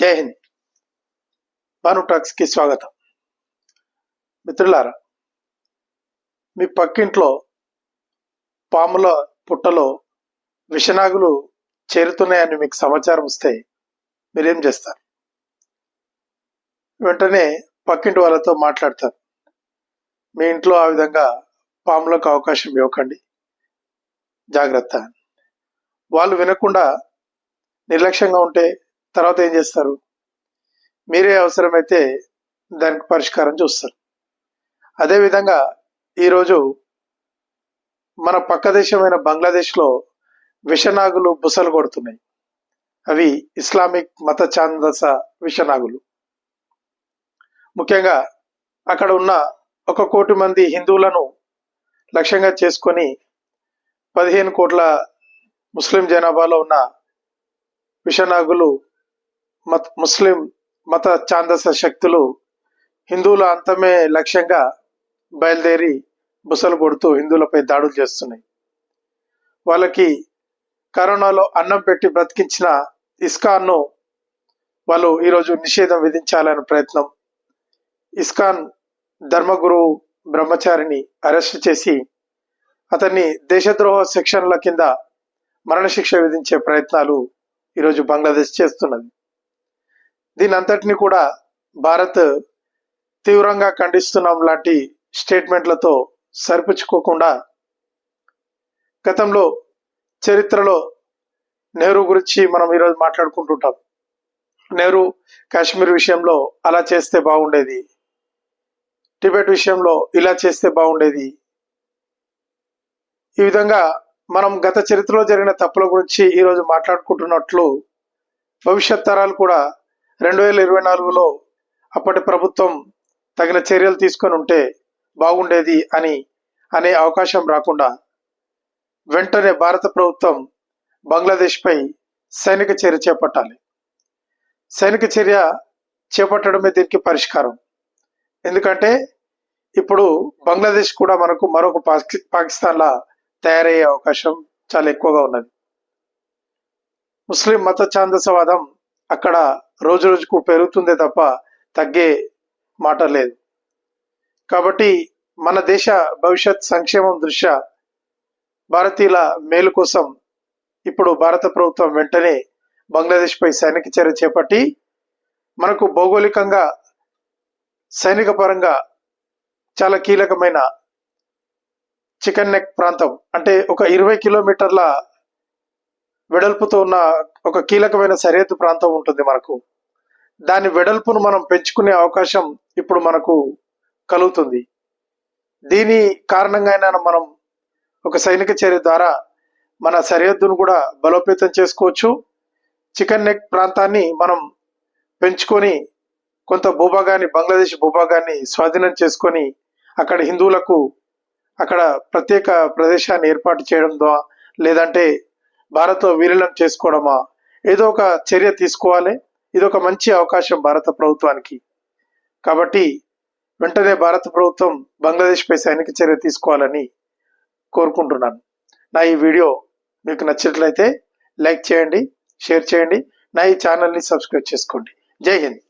జై హింద్. భాను టాక్స్కి స్వాగతం. మిత్రులారా మీ పక్కింట్లో పాముల పుట్టలో విషనాగులు చేరుతున్నాయని మీకు సమాచారం వస్తే మీరేం చేస్తారు? వెంటనే పక్కింటి వాళ్ళతో మాట్లాడతారు. మీ ఇంట్లో ఆ విధంగా పాములకు అవకాశం ఇవ్వకండి. జాగ్రత్త. వాళ్ళు వినకుండా నిర్లక్ష్యంగా ఉంటే తర్వాత ఏం చేస్తారు? మీరే అవసరమైతే దానికి పరిష్కారం చూస్తారు. అదేవిధంగా ఈరోజు మన పక్క దేశమైన బంగ్లాదేశ్లో విషనాగులు బుసలు కొడుతున్నాయి. అవి ఇస్లామిక్ మత ఛాందస విషనాగులు. ముఖ్యంగా అక్కడ ఉన్న ఒక కోటి మంది హిందువులను లక్ష్యంగా చేసుకొని పదిహేను కోట్ల ముస్లిం జనాభాలో ఉన్న విషనాగులు మత ముస్లిం మత ఛాందస శక్తులు హిందువుల అంతమే లక్ష్యంగా బయలుదేరి బుసలు కొడుతూ హిందువులపై దాడులు చేస్తున్నాయి. వాళ్ళకి కరోనాలో అన్నం పెట్టి బ్రతికించిన ఇస్కాన్ను వాళ్ళు ఈరోజు నిషేధం విధించాలనే ప్రయత్నం. ఇస్కాన్ ధర్మగురు బ్రహ్మచారిని అరెస్ట్ చేసి అతన్ని దేశద్రోహ సెక్షన్ల కింద మరణశిక్ష విధించే ప్రయత్నాలు ఈరోజు బంగ్లాదేశ్ చేస్తున్నది. దీని అంతటిని కూడా భారత్ తీవ్రంగా ఖండిస్తున్నాం లాంటి స్టేట్మెంట్లతో సరిపుచ్చుకోకుండా గతంలో చరిత్రలో నెహ్రూ గురించి మనం ఈరోజు మాట్లాడుకుంటుంటాం. నెహ్రూ కాశ్మీర్ విషయంలో అలా చేస్తే బాగుండేది. టిబెట్ విషయంలో ఇలా చేస్తే బాగుండేది. ఈ విధంగా మనం గత చరిత్రలో జరిగిన తప్పుల గురించి ఈరోజు మాట్లాడుకుంటున్నట్లు భవిష్యత్ తరాలు కూడా రెండు వేల ఇరవై నాలుగులో అప్పటి ప్రభుత్వం తగిన చర్యలు తీసుకొని ఉంటే బాగుండేది అని అనే అవకాశం రాకుండా వెంటనే భారత ప్రభుత్వం బంగ్లాదేశ్పై సైనిక చర్య చేపట్టాలి. సైనిక చర్య చేపట్టడమే దీనికి పరిష్కారం. ఎందుకంటే ఇప్పుడు బంగ్లాదేశ్ కూడా మనకు మరొక పాకి పాకిస్తాన్లా తయారయ్యే అవకాశం చాలా ఎక్కువగా ఉన్నది. ముస్లిం మత ఛాందసవాదం అక్కడ రోజు రోజుకు పెరుగుతుందే తప్ప తగ్గే మాట లేదు. కాబట్టి మన దేశ భవిష్యత్ సంక్షేమం దృష్ట్యా భారతీయుల మేలు కోసం ఇప్పుడు భారత ప్రభుత్వం వెంటనే బంగ్లాదేశ్పై సైనిక చర్య చేపట్టి మనకు భౌగోళికంగా సైనిక పరంగా చాలా కీలకమైన చికెన్ నెక్ ప్రాంతం అంటే ఒక ఇరవై కిలోమీటర్ల వెడల్పుతో ఉన్న ఒక కీలకమైన సరిహద్దు ప్రాంతం ఉంటుంది మనకు. దాని వెడల్పును మనం పెంచుకునే అవకాశం ఇప్పుడు మనకు కలుగుతుంది. దీని కారణంగా మనం ఒక సైనిక చర్య ద్వారా మన సరిహద్దును కూడా బలోపేతం చేసుకోవచ్చు. చికెన్ నెక్ ప్రాంతాన్ని మనం పెంచుకొని కొంత భూభాగాన్ని బంగ్లాదేశ్ భూభాగాన్ని స్వాధీనం చేసుకొని అక్కడ హిందువులకు అక్కడ ప్రత్యేక ప్రదేశాన్ని ఏర్పాటు చేయడం ద్వారా లేదంటే భారత్లో విలీనం చేసుకోవడమా? ఏదో ఒక చర్య తీసుకోవాలి. ఇది ఒక మంచి అవకాశం భారత ప్రభుత్వానికి. కాబట్టి వెంటనే భారత ప్రభుత్వం బంగ్లాదేశ్పై సైనిక చర్య తీసుకోవాలని కోరుకుంటున్నాను. నా ఈ వీడియో మీకు నచ్చినట్లయితే లైక్ చేయండి షేర్ చేయండి. నా ఈ ఛానల్ని సబ్స్క్రైబ్ చేసుకోండి. జై హింద్.